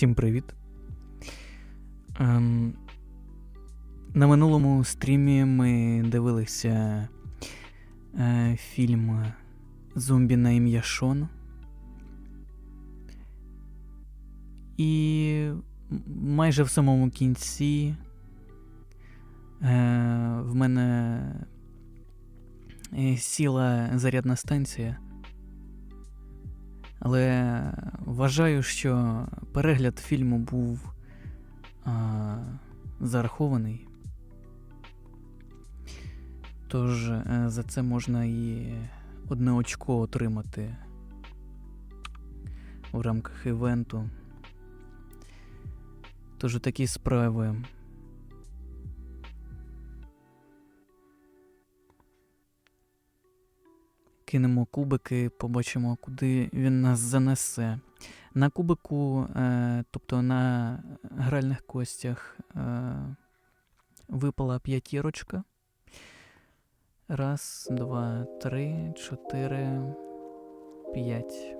Всім привіт. Ем, на минулому стрімі ми дивилися е, фільм Зомбі на ім'я Шон. І майже в самому кінці е, в мене е, сіла зарядна станція. Але вважаю, що перегляд фільму був а, зарахований. Тож е, за це можна і одне очко отримати в рамках івенту. Тож такі справи. Кинемо кубики, побачимо, куди він нас занесе. На кубику, е, тобто на гральних костях, е, випала п'ятірочка. Раз, два, три, чотири, п'ять.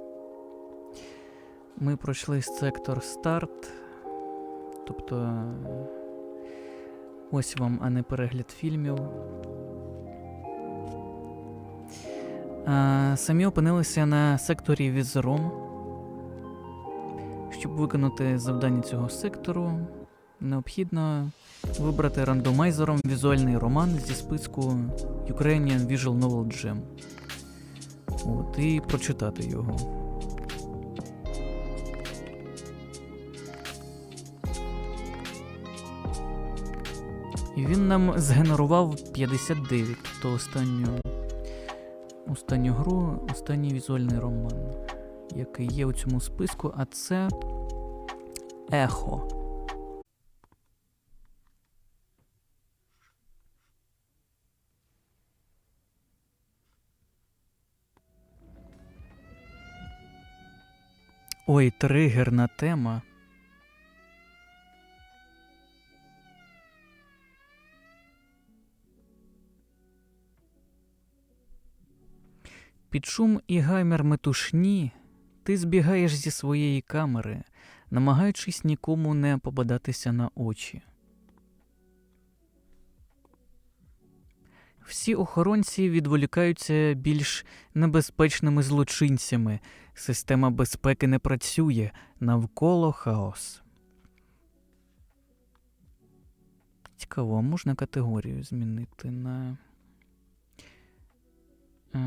Ми пройшли сектор старт. Тобто, ось вам, а не перегляд фільмів. А, самі опинилися на секторі візером. Щоб виконати завдання цього сектору, необхідно вибрати рандомайзером візуальний роман зі списку Ukrainian Visual Novel Jam. От, і прочитати його. І він нам згенерував 59, тобто останню, останню гру, останній візуальний роман, який є у цьому списку, а це Ехо. Ой, тригерна тема. Під шум і гаймер метушні ти збігаєш зі своєї камери, намагаючись нікому не попадатися на очі. Всі охоронці відволікаються більш небезпечними злочинцями. Система безпеки не працює, навколо хаос. Цікаво, можна категорію змінити на. Е,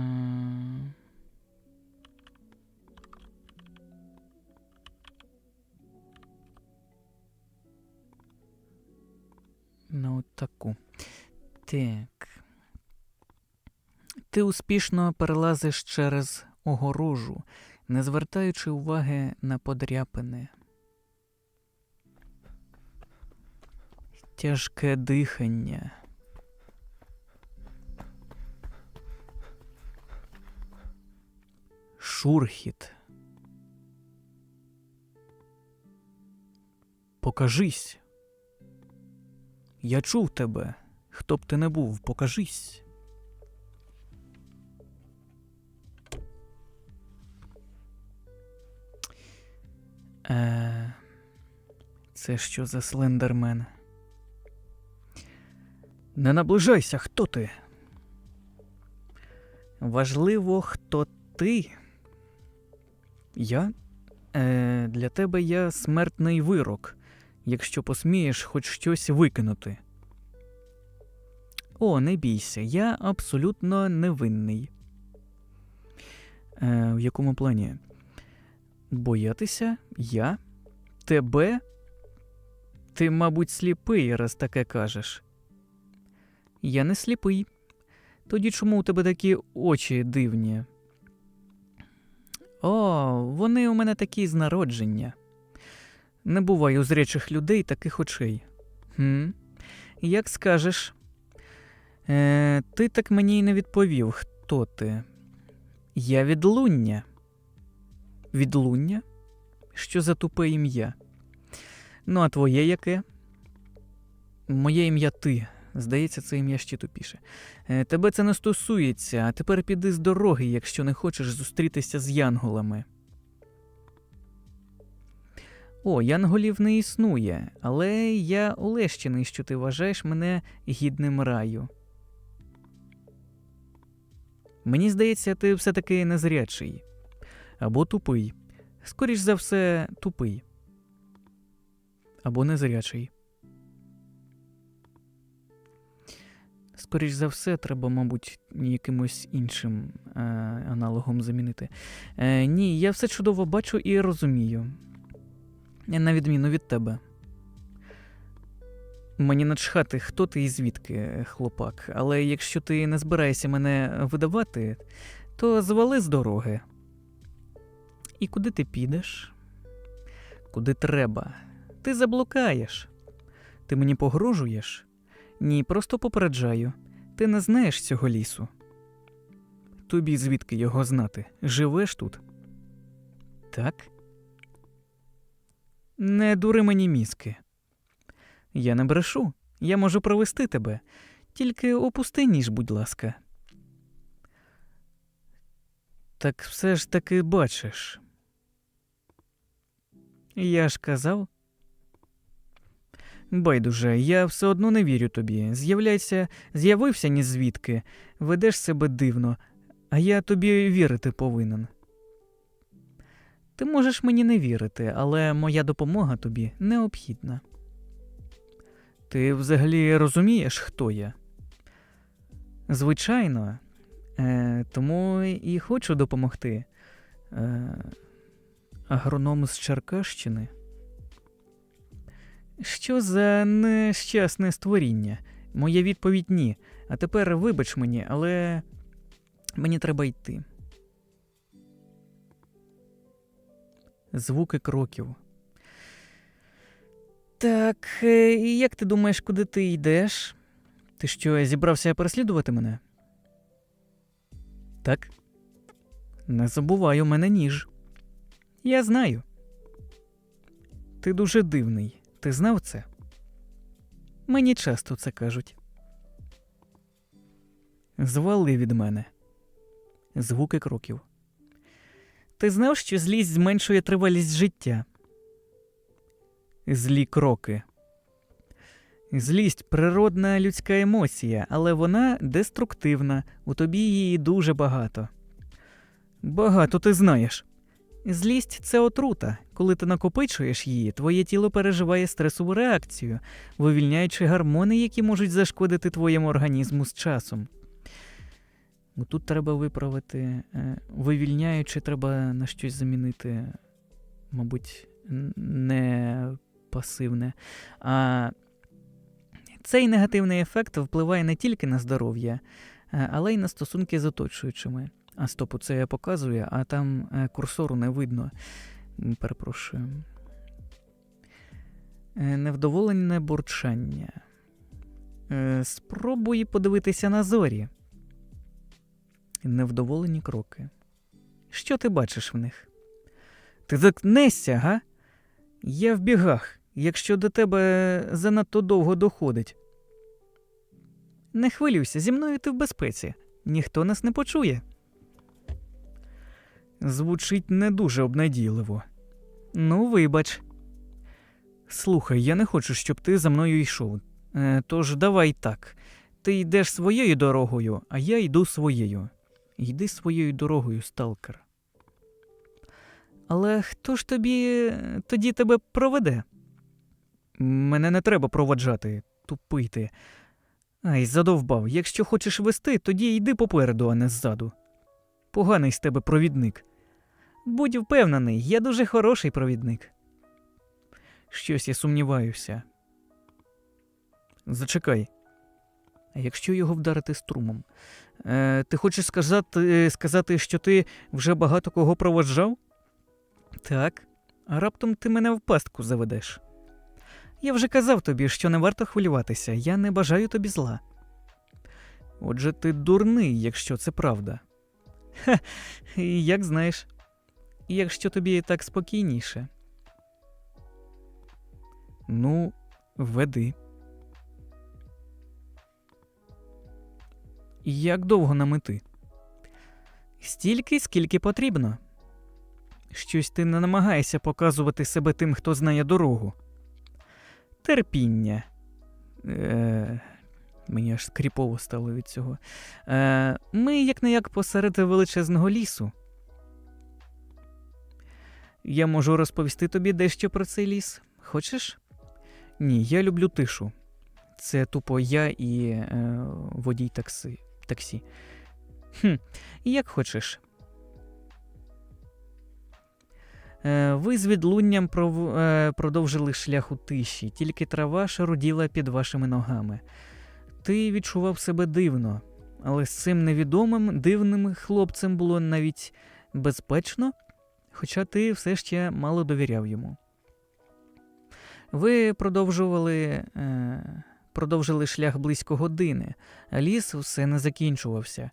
На от таку. Так. Ти успішно перелазиш через огорожу, не звертаючи уваги на подряпини. Тяжке дихання. Шурхіт. Покажись. Я чув тебе. Хто б ти не був, покажись. Е, це що за слендермен? Не наближайся, хто ти? Важливо, хто ти. Я? Е, Для тебе я смертний вирок, якщо посмієш хоч щось викинути. О, не бійся, я абсолютно невинний. Е, В якому плані? Боятися? Я? Тебе? Ти, мабуть, сліпий, раз таке кажеш. Я не сліпий. Тоді чому у тебе такі очі дивні? О, вони у мене такі з народження. Не буває у зрячих людей таких очей. Хм? Як скажеш. Е, Ти так мені й не відповів, хто ти. Я відлуння. Відлуння? Що за тупе ім'я? Ну, а твоє яке? Моє ім'я ти. Здається, це ім'я ще тупіше. Е, Тебе це не стосується, а тепер піди з дороги, якщо не хочеш зустрітися з янголами. О, янголів не існує, але я улещений, що ти вважаєш мене гідним раю. Мені здається, ти все-таки незрячий. Або тупий. Скоріш за все, тупий. Або незрячий. Скоріш за все, треба, мабуть, якимось іншим е, аналогом замінити. Е, ні, я все чудово бачу і розумію. На відміну від тебе. Мені начхати, хто ти і звідки, е, хлопак, але якщо ти не збираєшся мене видавати, то звали з дороги. І куди ти підеш? Куди треба? Ти заблукаєш. Ти мені погрожуєш? Ні, просто попереджаю. Ти не знаєш цього лісу. Тобі звідки його знати? Живеш тут? Так? Не дури мені мізки. Я не брешу. Я можу провести тебе. Тільки опусти ніж, будь ласка. Так все ж таки бачиш. Я ж казав. Байдуже, я все одно не вірю тобі. З'являйся, з'явився ні звідки, ведеш себе дивно, а я тобі вірити повинен. Ти можеш мені не вірити, але моя допомога тобі необхідна. Ти взагалі розумієш, хто я? Звичайно, е, тому і хочу допомогти. Е, агроном з Черкащини. Що за нещасне створіння? Моя відповідь ні. А тепер вибач мені, але мені треба йти. Звуки кроків. Так, е, і як ти думаєш, куди ти йдеш? Ти що, зібрався переслідувати мене? Так. Не забувай, у мене ніж. Я знаю. Ти дуже дивний. Ти знав це? Мені часто це кажуть. Звали від мене. Звуки кроків. Ти знав, що злість зменшує тривалість життя? Злі кроки. Злість природна людська емоція, але вона деструктивна, у тобі її дуже багато. Багато ти знаєш. Злість це отрута. Коли ти накопичуєш її, твоє тіло переживає стресову реакцію, вивільняючи гормони, які можуть зашкодити твоєму організму з часом. Тут треба виправити, е, вивільняючи, треба на щось замінити, мабуть, не пасивне. А цей негативний ефект впливає не тільки на здоров'я, е, але й на стосунки з оточуючими. А стопу, це я показую, а там е, курсору не видно. Перепрошую. Е, Невдоволене бурчання. Е, Спробуй подивитися на зорі. Невдоволені кроки. Що ти бачиш в них? Ти заткнешся, га? Я в бігах, якщо до тебе занадто довго доходить. Не хвилюйся, зі мною ти в безпеці. Ніхто нас не почує. Звучить не дуже обнадійливо. Ну, вибач. Слухай, я не хочу, щоб ти за мною йшов. Е, тож давай так. Ти йдеш своєю дорогою, а я йду своєю. Йди своєю дорогою, сталкер. Але хто ж тобі е, тоді тебе проведе? Мене не треба проводжати, тупий ти. Ай, задовбав. Якщо хочеш вести, тоді йди попереду, а не ззаду. Поганий з тебе провідник. Будь впевнений, я дуже хороший провідник. Щось я сумніваюся. Зачекай. А якщо його вдарити струмом? Е, ти хочеш сказати, сказати, що ти вже багато кого проводжав? Так. А раптом ти мене в пастку заведеш. Я вже казав тобі, що не варто хвилюватися, я не бажаю тобі зла. Отже, ти дурний, якщо це правда. Ха, як знаєш. Якщо тобі так спокійніше. Ну, веди. Як довго нам іти? Стільки, скільки потрібно. Щось ти не намагаєшся показувати себе тим, хто знає дорогу. Терпіння. Е, мені аж скріпово стало від цього. Е, ми як не як посеред величезного лісу. Я можу розповісти тобі дещо про цей ліс. Хочеш? Ні, я люблю тишу. Це тупо я і е, водій такси, таксі. Хм, як хочеш. Е, ви з відлунням пров... е, продовжили шлях у тиші, тільки трава шаруділа під вашими ногами. Ти відчував себе дивно, але з цим невідомим дивним хлопцем було навіть безпечно, хоча ти все ще мало довіряв йому. Ви продовжували, е, продовжили шлях близько години, ліс все не закінчувався.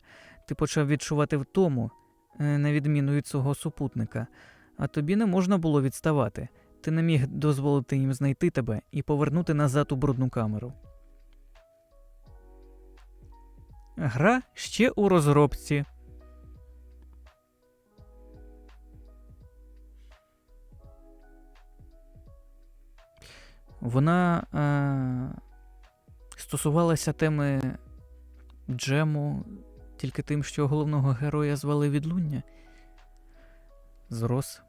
Ти почав відчувати втому, е, на відміну від свого супутника, а тобі не можна було відставати. Ти не міг дозволити їм знайти тебе і повернути назад у брудну камеру. Гра ще у розробці. Вона е, стосувалася теми джему тільки тим, що головного героя звали відлуння. Зрос.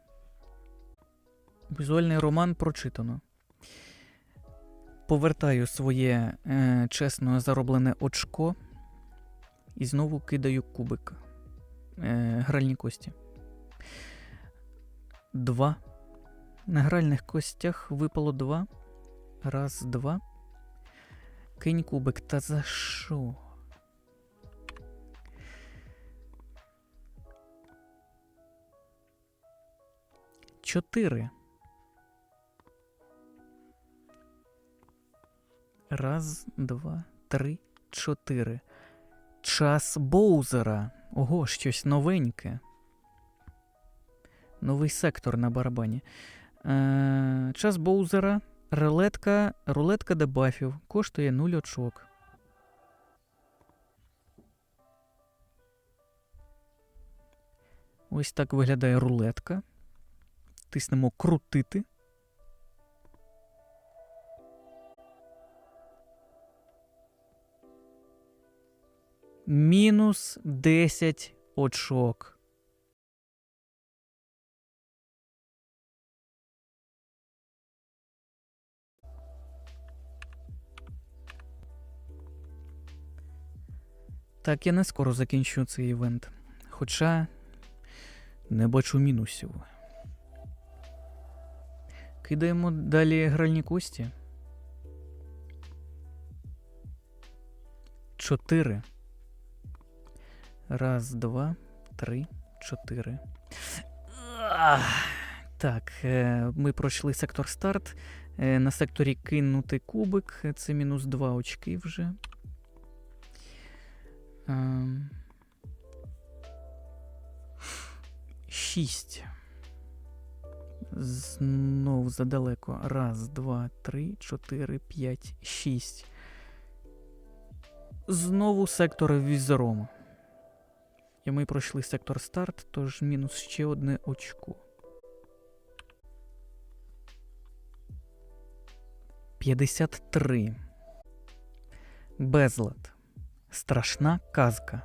Візуальний роман прочитано. Повертаю своє е, чесно зароблене очко і знову кидаю кубик. Е, гральні кості. Два. На гральних костях випало два. Раз, два. Кинь кубик. Та за що? Чотири. Раз, два, три, чотири. Час Боузера. Ого, щось новеньке. Новий сектор на барабані. Е, час Боузера. Рулетка, рулетка дебафів. Коштує 0 очок. Ось так виглядає рулетка. Тиснемо крутити. Мінус 10 очок. Так, я не скоро закінчу цей івент. Хоча не бачу мінусів. Кидаємо далі гральні кості. Чотири. Раз, два, три, чотири. Так, е, ми пройшли сектор старт. Е, На секторі кинути кубик. Це мінус 2 очки вже. Ем. Шість. Знов задалеко. Раз, два, три, чотири, п'ять, шість. Знову сектор візером. І ми пройшли сектор старт, тож мінус ще одне очко. 53. Безлад. Страшна казка.